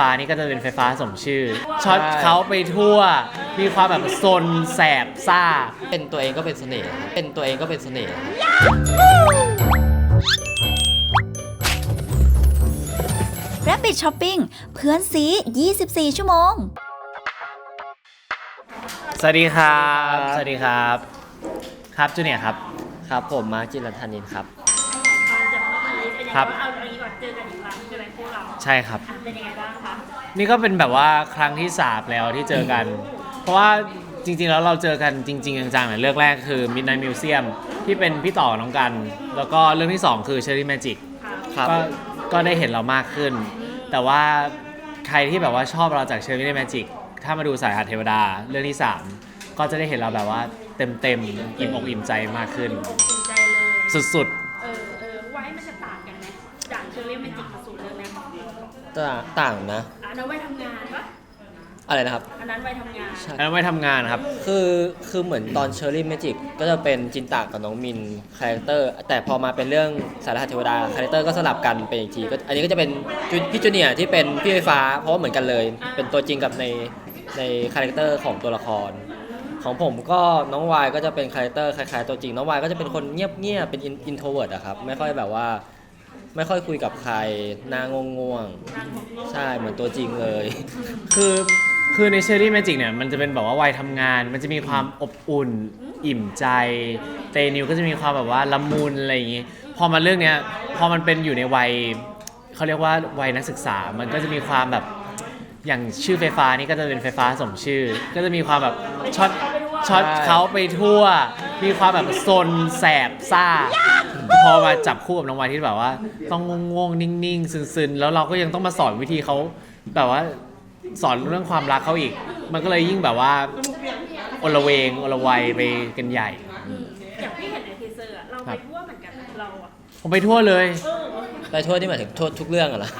ฟ้านี่ก็จะเป็นไฟฟ้าสมชื่อช็อตเขาไปทั่ว มีความแบบซนแสบซ่า เป็นตัวเองก็เป็นเสน่ห์ครับเป็นตัวเองก็เป็นเสน่ห์ Rabbit Shopping เพื่อนซี 24 ชั่วโมง สวัสดีครับ สวัสดีครับ ครับจูเนียร์ครับ ครับผมมาร์คจิรันธนินครับตอนจากเมื่อกี้เป็นยังครัไงบบ้างเอา ใช่ครับอะเป็นยังไงบ้างคะนี่ก็เป็นแบบว่าครั้งที่สามแล้วที่เจอกัน เพราะว่าจริงๆ แล้วเราเจอกันจริงๆจังๆเนี่ยเรื่องแรกคือ Midnight Museum ที่เป็นพี่ต่อน้องกัน แล้วก็เรื่องที่2คือ Cherry Magic ครับ ก็ก็ได้เห็นเรามากขึ้น แต่ว่าใครที่แบบว่าชอบเราจาก Cherry Magic ถ้ามาดูสายหัดเทวดาเรื่องที่3ก็จะได้เห็นเราแบบว่าเต็มๆอิ่มอกอิ่มใจมากขึ้นสนใจเลยสุดเเชอรี่เมจิกกับสูตรเรื่องแรกของเราต่างต่างนะ อันนั้นไว้ทำงานปะอะไรนะครับ อันนั้นไว้ทำงานใช่ๆแล้วไม่ทำงานครับ คือคือเหมือนตอนเชอร์รี่เมจิกก็จะเป็นจินตากับน้องมินคาแรคเตอร์แต่พอมาเป็นเรื่องสารหัสเทวดาคาแรคเตอร์ก็สลับกันเป็นอีกทีก็อันนี้ก็จะเป็นจูพี่จูเนียร์ที่เป็นพี่ไฟฟ้า เพราะว่าเหมือนกันเลย เป็นตัวจริงกับในในคาแรคเตอร์ของตัวละคร ของผมก็น้องวายก็จะเป็นคาแรคเตอร์คล้ายๆตัวจริงน้องวายก็จะเป็นคนเงียบๆเป็นอินโทรเวิร์ดอะครับไม่ค่อยแบบว่า ไม่ค่อยคุยกับใครหน้างง่วงๆใช่เหมือนตัวจริงเลย คือคือในเชอรี่แมจิกเนี่ยมันจะเป็นแบบว่าวัยทำงาน มันจะมีความอบอุ่น อิ่มใจเตนิวก็จะมีความแบบว่าละมุนอะไรอย่างงี้พอมาเรื่องเนี้ยพอมันเป็นอยู่ในวัยเขาเรียกว่าวัยนักศึกษา มันก็จะมีความแบบอย่างชื่อไฟฟ้านี่ก็จะเป็นไฟฟ้าสมชื่อ ก็จะมีความแบบช็อตช็อตเขาไปทั่ว มีความแบบซนแสบซ่า พอมาจับคู่กับน้องวายที่แบบว่า ต้องงงๆนิ่งๆซึนๆ แล้วเราก็ยังต้องมาสอนวิธีเขาแบบว่าสอนเรื่องความรักเขาอีก มันก็เลยยิ่งแบบว่าอลเวงอลวัยไปกันใหญ่อืมอย่างที่เห็นในทีเซอร์อะเราครัไปบทั่วเหมือนกันนะเราอะผมไปทั่วเลยเออไปโทษที่หมายถึงโทษทุกเรื่องอะเหรอ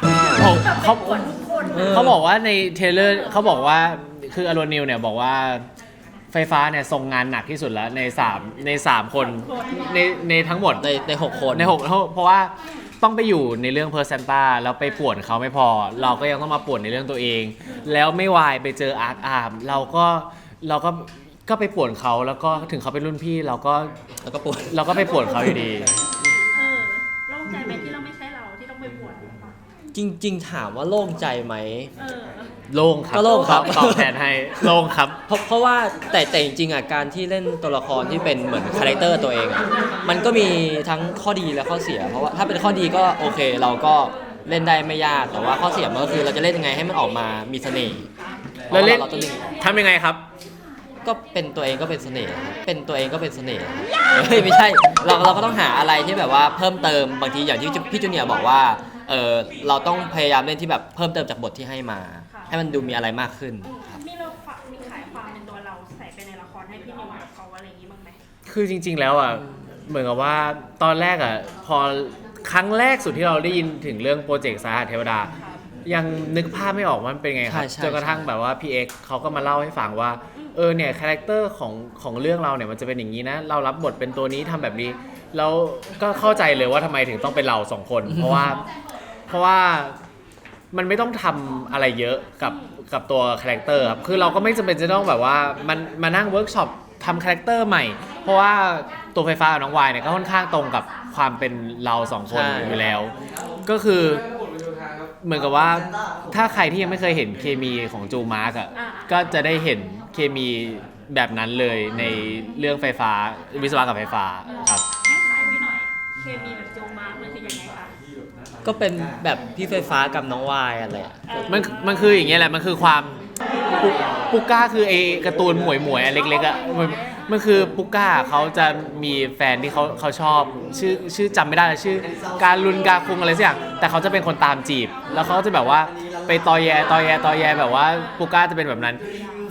ผมเขาปวดทุกคนเอนะอเขาบอกว่าในเทรลเลอร์เขาบอกว่าคืออโรนิวเนี่ยบอกว่า ไฟฟ้าเนี่ยทรงงานหนักที่สุดแล้วใน3ใน3คนในในทั้งหมดในในหกคนในหกเพราะว่าต้องไปอยู่ในเรื่องเพอร์เซนต้าแล้วไปป่วนเขาไม่พอ เราก็ยังต้องมาป่วนในเรื่องตัวเอง แล้วไม่วายไปเจออาร์คอาร์มเราก็เราก็ก็ไปป่วนเขาแล้วก็ถึงเขาเป็นรุ่นพี่เราก็แล้วก็ปวดเราก็ไปป่วนเขาอยู่ดี จริง ๆ ถามว่าโล่งใจไหม เออโล่งครับก็โล่งครับ ตอบแทนให้โล่งครับ เพราะเพราะว่าแต่แต่จริงๆอะการที่เล่นตัวละครที่เป็นเหมือนคาแรคเตอร์ตัวเองอะมันก็มีทั้งข้อดีและข้อเสีย เพราะว่าถ้าเป็นข้อดีก็โอเค เราก็เล่นได้ไม่ยากแต่ว่าข้อเสียมันก็คือเราจะเล่นยังไงให้มันออกมามีเสน่ห์แล้วเล่นเราต้องเล่นทำยังไงครับ ก็เป็นตัวเองก็เป็นเสน่ห์ครับเป็นตัวเองก็เป็นเสน่ห์เฮ้ยไม่ใช่เราเราก็ต้องหาอะไรที่แบบว่าเพิ่มเติมบางทีอย่างที่พี่จูเนียร์บอกว่า เออเราต้องพยายามเล่นที่แบบเพิ่มเติมจากบทที่ให้มาให้มันดูมีอะไรมากขึ้นครับมีเราฝากมีขายความเป็นตัวเราใส่ไปในละครให้พี่นิวกับเขาอะไรอย่างงี้บ้างไหมคือจริง ๆ แล้วอะเหมือนกับว่าตอนแรกอะพอครั้งแรกสุดที่เราได้ยินถึงเรื่องโปรเจกต์สาหัสเทวดายังนึกภาพไม่ออกว่ามันเป็นไงครับใช่ใช่จนกระทั่งแบบว่าพี่เอ็กเขาก็มาเล่าให้ฟังว่าเออเนี่ยคาแรคเตอร์ของของเรื่องเราเนี่ยมันจะเป็นอย่างนี้นะ เรารับบทเป็นตัวนี้ทำแบบนี้แล้วก็เข้าใจเลยว่าทำไมถึงต้องเป็นเราสองคน เพราะว่า เพราะว่ามันไม่ต้องทำอะไรเยอะกับกับตัวคาแรคเตอร์ครับคือเราก็ไม่จำเป็นจะต้องแบบว่ามันมานั่งเวิร์กช็อปทำคาแรคเตอร์ใหม่ เพราะว่าตัวไฟฟ้ากับน้องวายเนี่ยก็ค่อนข้างตรงกับความเป็นเราสองคนใช่ อยู่แล้ว ก็คือเหมือนกับว่าถ้าใครที่ยังไม่เคยเห็นเคมีของจูมาร์กอะอ่า ก็จะได้เห็นเคมีแบบนั้นเลยในเรื่องไฟฟ้าวิศวะกับไฟฟ้าครับ งั้นขายพี่หน่อย เคมีแบบโจมามันคือยังไงคะ ก็เป็นแบบพี่ไฟฟ้ากับน้องวายอะไรอะมันมันคืออย่างเงี้ยแหละมันคือความปุปุก้าคือไอ้การ์ตูนหมวยหมวยๆอันเล็กๆอะมันมันคือปุก้าเขาจะมีแฟนที่เขาเขาชอบ ชื่อชื่อจำไม่ได้แล้วชื่อการลุนกาคุงอะไรสักอย่างแต่เขาจะเป็นคนตามจีบ แล้วเขาจะแบบว่าไปตอแยตอแยตอแยแบบว่าปุก้าจะเป็นแบบนั้น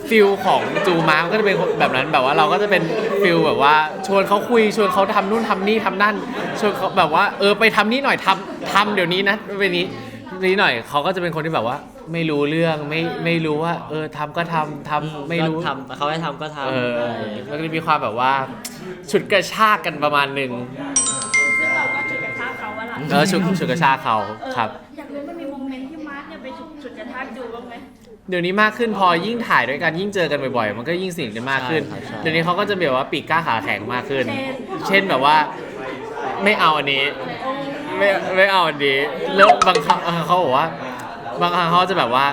ฟิลของจูมาร์ก็จะเป็นแบบนั้นแบบว่าเราก็จะเป็นฟิลแบบว่าชวนเขาคุยชวนเขาทำนู่นทำนี่ทำนั่นชวนเขาแบบว่าเออไปทำนี่หน่อยทำทำเดี๋ยวนี้นะเป็นนี้นี้หน่อยเขาก็จะเป็นคนที่แบบว่าไม่รู้เรื่องไม่ไม่รู้ว่า เออทำก็ทำทำไม่รู้ก็ทำเขาให้ทำก็ทำเออมันก็จะมีความแบบว่าฉุดกระชากกันประมาณหนึ่งซึ่งเราก็ฉุดกระชากเขาว่าล่ะแล้วฉุดฉุดกระชากเขาเออครับ เดี๋ยวนี้มากขึ้นพอยิ่งถ่ายด้วยกันยิ่งเจอกันบ่อยๆ มันก็ยิ่งสนิทกันมากขึ้น ใช่ครับใช่ เดี๋ยวนี้เขาก็จะแบบว่าปีกกล้าขาแข็งมากขึ้น เช่นแบบว่าไม่เอาอันนี้ ไม่ไม่เอาอันนี้แล้วบางครั้งเขาบอกว่า บางครั้งเขาจะแบบว่า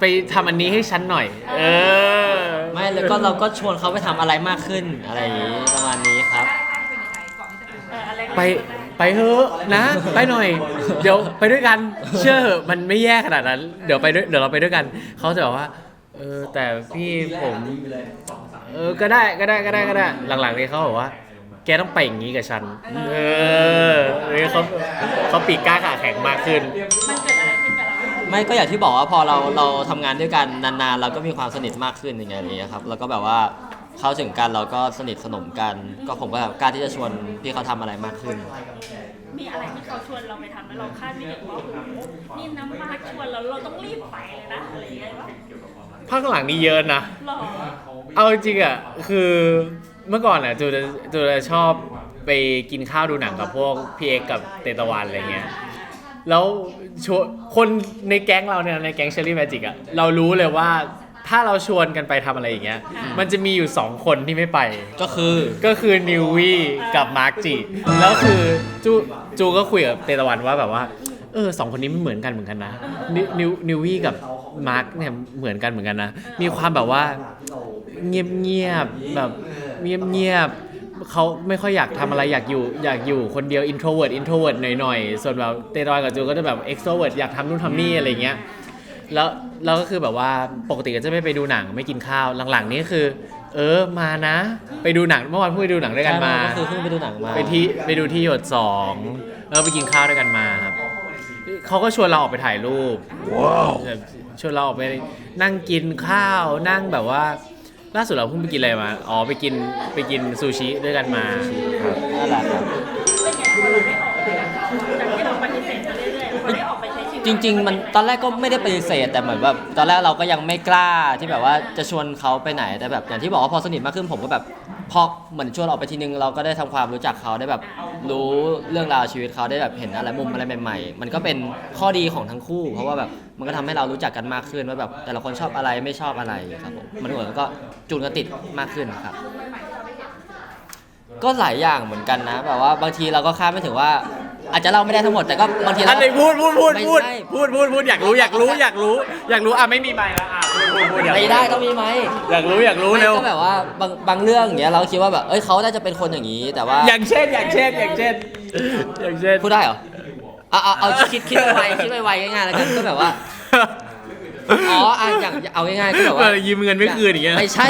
ไปทำอันนี้ให้ฉันหน่อย เออไม่แล้วก็เราก็ชวนเขาไปทำอะไรมากขึ้นอะไรอย่างนี้ประมาณนี้ครับเอออะไรไป ไปเถอะนะ ไปหน่อย เดี๋ยวไปด้วยกัน เชื่อเหอะมันไม่แย่ขนาดนั้น เดี๋ยวไปด้วยเดี๋ยวเราไปด้วยกัน เขาจะบอกว่า เออแต่พี่ผม เออก็ได้ก็ได้ก็ได้ก็ได้ หลังๆนี้เขาบอกว่า แกต้องไปอย่างนี้กับฉัน เออนี่เขาเขาปีกกล้าขาแข็งมากขึ้น มันเกิดอะไรขึ้นกับเราไม่ก็อย่างที่บอกว่าพอเราเราทำงานด้วยกันนานๆ เราก็มีความสนิทมากขึ้นอย่างเงี้ยครับ แล้วก็แบบว่า เข้าถึงกันเราก็สนิทสนมกัน ก็ผมก็แบบกล้าที่จะชวนพี่เขาทำอะไรมากขึ้น มีอะไรที่เขาชวนเราไปทำแล้วเราคาดไม่ถึงว่าโอ้โหนี่น้ำมาชวนเราเราต้องรีบไปเลยนะอะไรอย่างเงี้ยว่าภาคหลังนี้เยอะนะ หรอเอาจริงๆอะคือเมื่อก่อนอะจูจะจูจะชอบไปกินข้าวดูหนังกับพวกพี่เอ็กกับเตตะวันอะไรเงี้ย แล้วชวนคนในแก๊งเราเนี่ยในแก๊งเชอรี่แมจิกอะเรารู้เลยว่า ถ้าเราชวนกันไปทำอะไรอย่างเงี้ย มันจะมีอยู่สองคนที่ไม่ไป ก็คือ ก็คือนิววี่กับมาร์กจิแล้วคือจูจูก็คุยกับเตตะวันว่าแบบว่า เออสองคนนี้มันเหมือนกันเหมือนกันนะ นิวนิวนิววี่กับมาร์กเนี่ยเหมือนกันเหมือนกันนะ มีความแบบว่าเงียบเงียบๆแบบเงียบเงียบๆเขาไม่ค่อยอยากทำอะไรอยากอยู่อยากอยู่คนเดียว introvert introvert หน่อยๆ ส่วนแบบเตดอยกับจูก็จะแบบ extrovert อยากทำนู่นทำนี่อะไรเงี้ย แล้วแล้วก็คือแบบว่าปกติก็จะไม่ไปดูหนังไม่กินข้าวหลังๆนี่คือ เออมานะ ไปดูหนังเมื่อวานเพิ่งไปดูหนังด้วยกันมา ก็คือเพิ่งไปดูหนังมาไปที่ไปดูที่หยดสองแล้วไปกินข้าวด้วยกันมาครับเขาก็ชวนเราออกไปถ่ายรูปแบบชวนเราออกไปนั่งกินข้าวนั่งแบบว่า ล่าสุดเราเพิ่งไปกินอะไรมาอ๋อไปกินไปกินซูชิด้วยกันมาครับนั่นแหละครับ จริง ๆ มันตอนแรกก็ไม่ได้ปฏิเสธแต่เหมือนแบบตอนแรกเราก็ยังไม่กล้าที่แบบว่าจะชวนเขาไปไหนแต่แบบอย่างที่บอกว่าพอสนิทมากขึ้นผมก็แบบพอเหมือนชวนออกไปทีนึงเราก็ได้ทำความรู้จักเขาได้แบบรู้เรื่องราวชีวิตเขาได้แบบเห็นอะไรมุมอะไรใหม่ ๆ มันก็เป็นข้อดีของทั้งคู่ เพราะว่าแบบมันก็ทำให้เรารู้จักกันมากขึ้นว่าแบบแต่ละคนชอบอะไรไม่ชอบอะไรครับผมมันเหมือนก็จูนกันติดมากขึ้นครับ ก็หลายอย่างเหมือนกันนะแบบว่าบางทีเราก็คาดไม่ถึงว่า อาจจะเล่าไม่ได้ทั้งหมดแต่ก็บางทีอัเรา นไหนพูดพูดพูดไม่พูดใช่ พูดพูดพูดอยากรู้อยากรู้อยากรู้ อยากรู้อะไม่มีไมค์แล้วอะพูดพูดพูดอยากไม่รู้ได้ต้องมีไหมอยากรู้อยากรู้ไม่เร็ว ก็แบบว่าบางบางเรื่องอย่างเงี้ยเราคิดว่าแบบเอ้ยเขาน่าจะเป็นคนอย่างนี้แต่ว่าอย่างเช่นอย่างเช่นอย่างเช่นอย่างเช่น พูดได้เหรอเอาเอาเอาคิดคิดไวๆคิดไวๆง่ายๆแล้วกันก็แบบว่า อ๋ออะอย่างเอาง่ายๆก็แบบว่าเออยืมเงินไม่คืนอย่างเงี้ย ไม่ใช่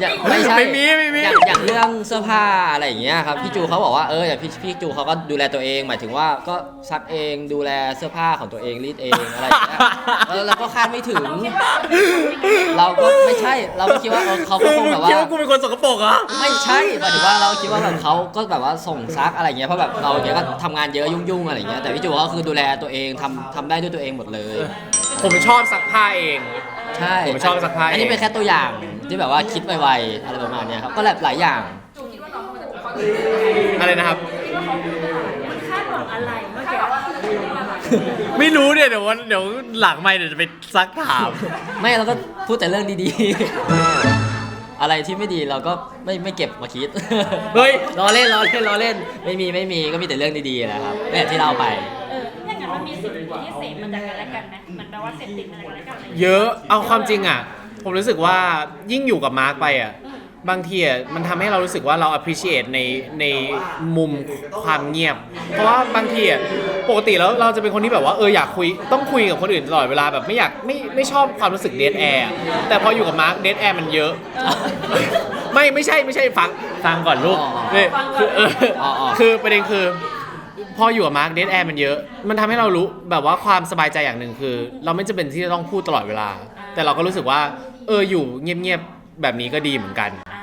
อย่างไม่ใช่ไม่มีไม่มีอย่างอย่างเรื่องเสื้อผ้าอะไรอย่างเงี้ยครับพี่จูเขาบอกว่าเอออย่างพี่พี่จูเขาก็ดูแลตัวเอง หมายถึงว่าก็ซักเองดูแลเสื้อผ้าของตัวเองรีดเองอะไรอย่างเงี้ยเออเราก็คาดไม่ถึง เราก็ไม่ใช่เราก็คิดว่าเออเขาก็คือคงมึงแบบคิดว่าว่ากูเป็นคนสกปรกเหรอ ไม่ใช่หมายถึงว่าเราคิดว่าแบบเขาก็แบบว่าส่งซักอะไรอย่างเงี้ยเพราะแบบเราอย่างเงี้ยก็ทำงานเยอะยุ่งๆอะไรอย่างเงี้ยแต่พี่จูเขาคือดูแลตัวเองทำทำได้ด้วยตัวเองหมดเลย ผมชอบซักผ้าเอง ใช่ผมชอบซักผ้าอันนี้เองเป็นแค่ตัวอย่างที่แบบว่าคิดไวๆอะไรประมาณเนี้ยครับก็แบบหลายอย่างอะไรนะครับ มันคาดหวังอะไรเมื่อกี้ไม่รู้เนี่ยเดี๋ยววันเดี๋ยวหลังไม่เดี๋ยวจะไปซักถาม ไม่เราก็พูดแต่เรื่องดีๆ อะไรที่ไม่ดีเราก็ไม่ไม่เก็บมาคิดเฮ้ย ล้อเล่นล้อเล่นล้อเล่น ไม่มีไม่มีก็มีแต่เรื่องดีๆนะครับแบบที่เราไปเออถ้างั้น มันมีสิ่งที่เสพมาจากกันและกันไหมเหมือนแปลว่าเสพติดมาจากกันและกันอะไรอย่างเยเงี้ยอะเอาความจริงอะ ผมรู้สึกว่ายิ่งอยู่กับมาร์กไปอะ บางทีอะมันทำให้เรารู้สึกว่าเรา appreciate ในในมุมความเงียบ เพราะว่าบางทีอะปกติแล้วเราจะเป็นคนที่แบบว่าเอออยากคุยต้องคุยกับคนอื่นตลอดเวลาแบบไม่อยากไม่ไม่ชอบความรู้สึกเดทแอร์แต่พออยู่กับมาร์กเดทแอร์มันเยอะ ไม่ไม่ใช่ไม่ใช่ฟังฟังก่อนลูกอ๋อนี่คือเอออออ๋อ คือประเด็นคือ พออยู่กับมาร์กเดทแอร์มันเยอะ มันทำให้เรารู้แบบว่าความสบายใจอย่างหนึ่งคือ เราไม่จำเป็นที่จะต้องพูดตลอดเวลา แต่เราก็รู้สึกว่า เอออยู่เงียบๆแบบนี้ก็ดีเหมือนกันอ่า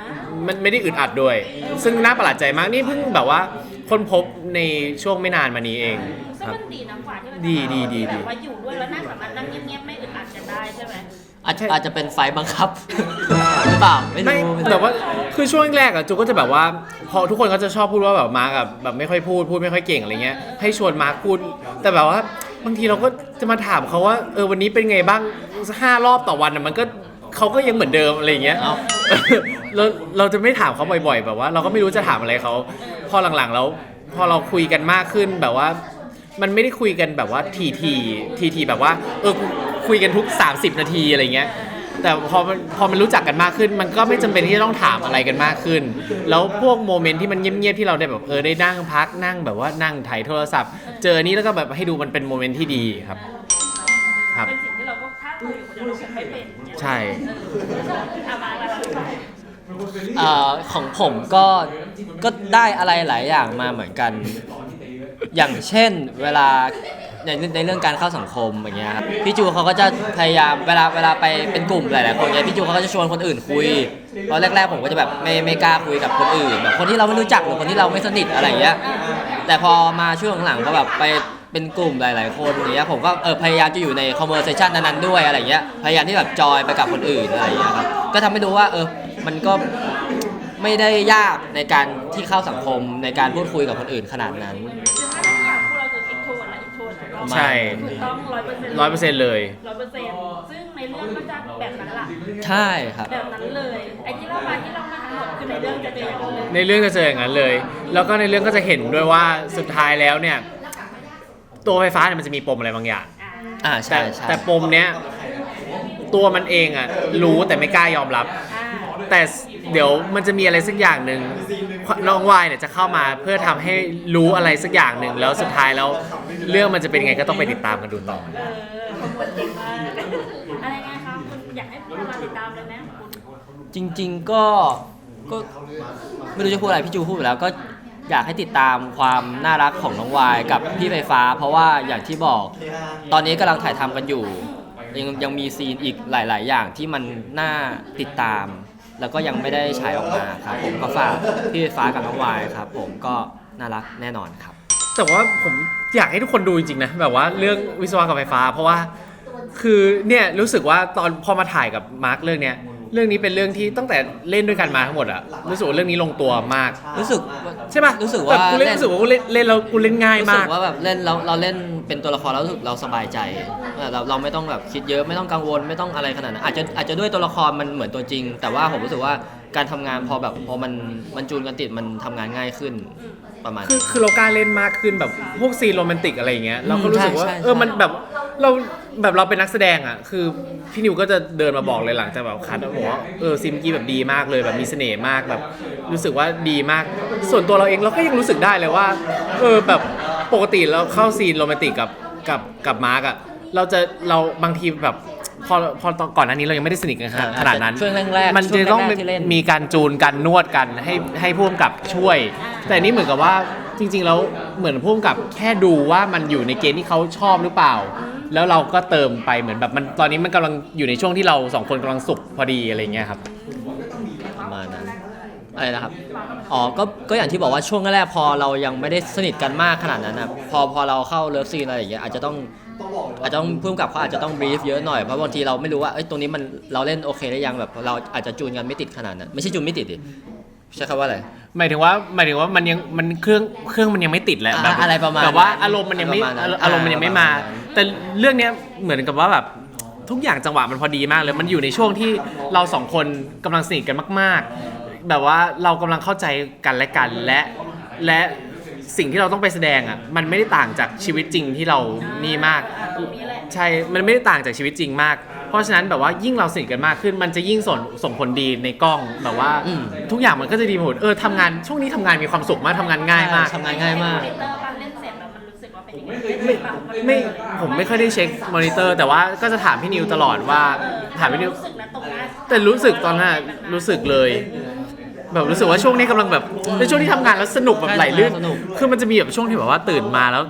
มันไม่ได้อึดอัดด้วย ซึ่งน่าประหลาดใจมากนี่เพิ่งแบบว่าค้นพบในช่วงไม่นานมานี้เองซึ่งครับ มันดีนะกว่าที่มันดีดีดีดี แบบว่าอยู่ด้วยแล้วน่าสามารถนั่งเงียบๆไม่อึดอัดกันได้ใช่ไหมอาจจะอาจจะเป็นไฟบังคับ หรือเปล่าไม่ไม่รู้ไม่รู้แต่ว่าคือช่วงแรกอะจูก็จะแบบว่า พอทุกคนก็จะชอบพูดว่าแบบมาร์กอะแบบไม่ค่อยพูดพูดไม่ค่อยเก่งอะไรเงี้ยให้ชวนมาร์กพูด แต่แบบว่าบางทีเราก็จะมาถามเขาว่าเออวันนี้เป็นไงบ้างห้ารอบต่อวันน่ะมันก็เขาก็ยังเหมือนเดิมอะไรอย่างเงี้ยเอ้าเราเราจะไม่ถามเขาบ่อย ๆ แบบว่า เราก็ไม่รู้จะถามอะไรเขาพอหลังๆแล้วพอเราคุยกันมากขึ้นแบบว่า มันไม่ได้คุยกันแบบว่าทีทีทีทีแบบว่าเออคุยกันทุก 30 นาทีอะไรเงี้ย แต่พอมันพอมันรู้จักกันมากขึ้น มันก็ไม่จำเป็นที่จะต้องถามอะไรกันมากขึ้น แล้วพวกโมเมนต์ที่มันเงียบๆที่เราได้แบบเออได้นั่งพักนั่งแบบว่านั่งถ่ายโทรศัพท์ เจออนนี้แล้วก็แบบให้ดูมันเป็นโมเมนต์ที่ดีครับ ครับเป็นสิ่งที่เราก็ถ้าเราอยู่คนเดียวเราคงไม่เป็นอย่างเงี้ยใช่ เอามาแล้วเอ่อของผมก็ก็ได้อะไรหลายอย่างมาเหมือนกัน อย่างเช่นเวลา ในในเรื่องการเข้าสังคมอย่างเงี้ยครับพี่จูเขาก็จะพยายามเวลาเวลาไปเป็นกลุ่มหลายๆคนเงี้ยพี่จูเขาก็จะชวนคนอื่นคุยตอนแรก ๆ ผมก็จะแบบไม่ไม่กล้าคุยกับคนอื่นแบบคนที่เราไม่รู้จักหรือคนที่เราไม่สนิทอะไรอย่างเงี้ยแต่พอมาช่วงหลังๆก็แบบไปเป็นกลุ่มหลาย ๆ คนอย่างเงี้ยผมก็เออพยายามจะอยู่ใน conversation นั้นๆด้วยอะไรเงี้ยพยายามที่แบบจอยไปกับคนอื่นอะไรอย่างเงี้ยครับก็ทำให้ดูว่าเออมันก็ไม่ได้ยากในการที่เข้าสังคมในการพูดคุยกับคนอื่นขนาดนั้น ใช่ ถูกต้องร้อยเปอร์เซ็นต์ร้อยเปอร์เซ็นต์เลย ร้อยเปอร์เซ็นต์ซึ่งในเรื่องก็จะแบบนั้นล่ะ ใช่ครับ แบบนั้นเลย ไอ้ที่เล่ามาที่เล่ามาทั้งหมดคือในเรื่องจะเจออย่างนั้นเลยในเรื่องจะเจออย่างนั้นเลย แล้วก็ในเรื่องก็จะเห็นด้วยว่าสุดท้ายแล้วเนี่ย ตัวไฟฟ้าเนี่ยมันจะมีปมอะไรบางอย่าง อ่าอ่าแต่ใช่ใช่แต่ปมเนี้ยตัวมันเองอะรู้แต่ไม่กล้ายอมรับ อ่า แต่เดี๋ยวมันจะมีอะไรสักอย่างหนึ่งน้องวายเนี่ยจะเข้ามาเพื่อทำให้รู้อะไรสักอย่างหนึ่งแล้วสุดท้ายแล้ว เรื่องมันจะเป็นไงก็ต้องไปติดตามกันดูต่อ เออขบวนเก่งมากอะไรไงคะคุณอยากให้พวกเราติดตามเลยไหมคุณจริง ๆก็ก็ไม่รู้จะพูดอะไรพี่จูพูดไปแล้วก็อยากให้ติดตามความน่ารักของน้องวายกับพี่ไฟฟ้า เพราะว่าอย่างที่บอก ตอนนี้กำลังถ่ายทำกันอยู่ ยังยังมีซีนอีกหลาย ๆ อย่างที่มันน่าติดตาม แล้วก็ยังไม่ได้ฉายออกมาครับผมก็ฝากพี่ฟฟ้ากับน้องวายครับผมก็น่ารักแน่นอนครับ แต่ว่าผมอยากให้ทุกคนดูจริงๆนะแบบว่าเรื่องวิศวะกับไฟฟ้า เพราะว่าคือเนี่ยรู้สึกว่าตอนพอมาถ่ายกับมาร์คเรื่องเนี้ย เรื่องนี้เป็นเรื่องที่ตั้งแต่เล่นด้วยกันมาทั้งหมดอะรู้สึกว่าเรื่องนี้ลงตัวมาก รู้สึกใช่ปะรู้สึกว่าแบบกูเล่นเล่นรู้สึกว่ากูเล่นเล่นแล้วกูเล่นง่ายรู้สึมากกว่าแบบเล่นเราเราเล่นเป็นตัวละครแล้วรู้สึกเราสบายใจเออเราเราไม่ต้องแบบคิดเยอะไม่ต้องกังวลไม่ต้องอะไรขนาดนั้นอาจจะอาจจะด้วยตัวละครมันเหมือนตัวจริง แต่ว่าผมรู้สึกว่าการทำงานพอแบบพอมันมันจูนกันติดมันทำงานง่ายขึ้นประมาณ คือคือเรากล้าเล่นมากขึ้นแบบพวกซีนโรแมนติกอะไรอย่างเงี้ยเราก็รู้สึกว่าใช่ใช่เออมันแบบ เราแบบเราเป็นนักแสดงอะ คือพี่นิวก็จะเดินมาบอกเลยหลังจากแบบคัดบอกว่าเออซีนเมื่อกี้แบบดีมากเลยแบบมีเสน่ห์มากแบบ รู้สึกว่าดีมาก ส่วนตัวเราเองเราก็ยังรู้สึกได้เลยว่า เออแบบปกติเราเข้าซีนโรแมนติกกับกับกับมาร์กอะเราจะเราบางทีแบบพอพอตอนก่อนหน้านี้เรายังไม่ได้สนิทกันขนาดขนาดนั้นช่วงแรกๆมันจะต้องช่วงแรกๆที่เล่นมีการจูนกันนวดกันให้ให้พ่วงกับช่วย แต่นี่เหมือนกับว่าจริงๆแล้วเหมือนพ่วงกับแค่ดูว่ามันอยู่ในเกณฑ์ที่เขาชอบหรือเปล่า แล้วเราก็เติมไปเหมือนแบบมันตอนนี้มันกำลังอยู่ในช่วงที่เราสองคนกำลังสุขพอดีอะไรเงี้ยครับ ประมาณนั้นอะไรนะครับ อ๋อ ก็ ก็อย่างที่บอกว่าช่วงแรกๆพอเรายังไม่ได้สนิทกันมากขนาดนั้นนะพอ พอเราเข้าเลิฟซีนอะไรอย่างเงี้ยอาจจะต้อง อาจจะต้องเพุ่มกับเขาอาจจะต้องบรีฟเยอะหน่อย เพราะบางทีเราไม่รู้ว่า เอ้ย ตรงนี้มัน เราเล่นโอเคได้ยังแบบ เราอาจจะจูนกันไม่ติดขนาดนั้น ไม่ใช่จูนไม่ติดดิ ใช้คำว่าอะไร หมายถึงว่าหมายถึงว่ามันยังมันเครื่องเครื่องมันยังไม่ติดแหละอ่าแบบอะไรประมาณแบบว่านั้นอารมณ์มันยังไม่ประมาณนั้นอารมณ์มันยังไม่มา ประมาณนั้น แต่เรื่องเนี้ยเหมือนกับว่าแบบทุกอย่างจังหวะมันพอดีมากเลยมันอยู่ในช่วงที่เราสองคนกำลังสนิทกันมาก ๆ แบบว่าเรากำลังเข้าใจกันและกันและและสิ่งที่เราต้องไปแสดงอะมันไม่ได้ต่างจากชีวิตจริงที่เรานี่มากนี่แหละใช่ มันไม่ได้ต่างจากชีวิตจริงมาก เพราะฉะนั้นแบบว่ายิ่งเราสนิทกันมากขึ้น มันจะยิ่งส่งส่งผลดีในกล้องแบบว่าอืม ทุกอย่างมันก็จะดีหมดเออทำงานช่วงนี้ทำงานมีความสุขมากทำงานง่ายมาก ทำงานง่ายมากมอนิเตอร์บ้างเล่นเสร็จแล้วมันรู้สึกว่าเป็นยังไงเล่นแบบมันไม่ผมไม่ค่อยได้เช็คมอนิเตอร์ แต่ว่าก็จะถามพี่นิวตลอดว่าถามพี่นิว รู้สึกนะตรงนั้นแต่รู้สึกตอนนั้นอะรู้สึกเลย แบบรู้สึกว่าช่วงนี้กำลังแบบเป็นช่วงที่ทำงานแล้วสนุกแบบไหลลื่นสนุก คือมันจะมีแบบช่วงที่แบบว่าตื่นมาแล้ว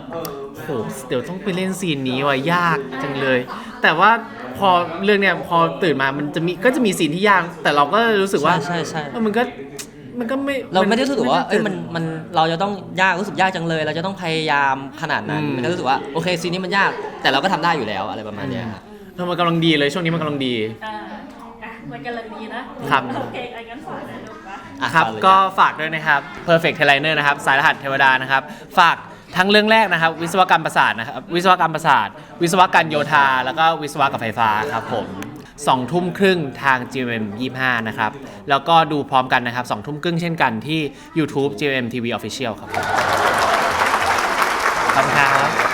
โหเดี๋ยวต้องไปเล่นซีนนี้ว่ะยากจังเลย แต่ว่า พอเรื่องเนี้ยพอตื่นมามันจะมีก็จะมีซีนที่ยากแต่เราก็รู้สึกว่าใช่ใช่เออมันก็มันก็ไม่เราไม่ได้รู้สึกว่าเอ้ยไมันมันเราจะต้องยากรู้สึกยากจังเลย เราจะต้องพยายามขนาดนั้นอืมมันก็รู้สึกว่าโอเคซีนนี้มันยาก แต่เราก็ทำได้อยู่แล้วอะไรประมาณเนี้ยครับ เออมันกำลังดีเลยช่วงนี้มันกำลังดี อ่าอะมันกำลังดีนะครับ โอเคไอ้งั้นฝากเลยลูกปะ อะครับ ต่อเลย ก็ฝากด้วยนะครับ Perfect Liner นะครับ สายรหัสเทวดานะครับ ฝาก ทั้งเรื่องแรกนะครับ วิศวกรรมประสาทนะครับวิศวกรรมประสาท วิศวกรรมโยธา แล้วก็วิศวะกับไฟฟ้าครับผมสองทุ่มครึ่งทาง GMM 25 นะครับ แล้วก็ดูพร้อมกันนะครับสองทุ่มครึ่งเช่นกันที่ YouTube GMM TV Official ครับผมขอบคุณครับ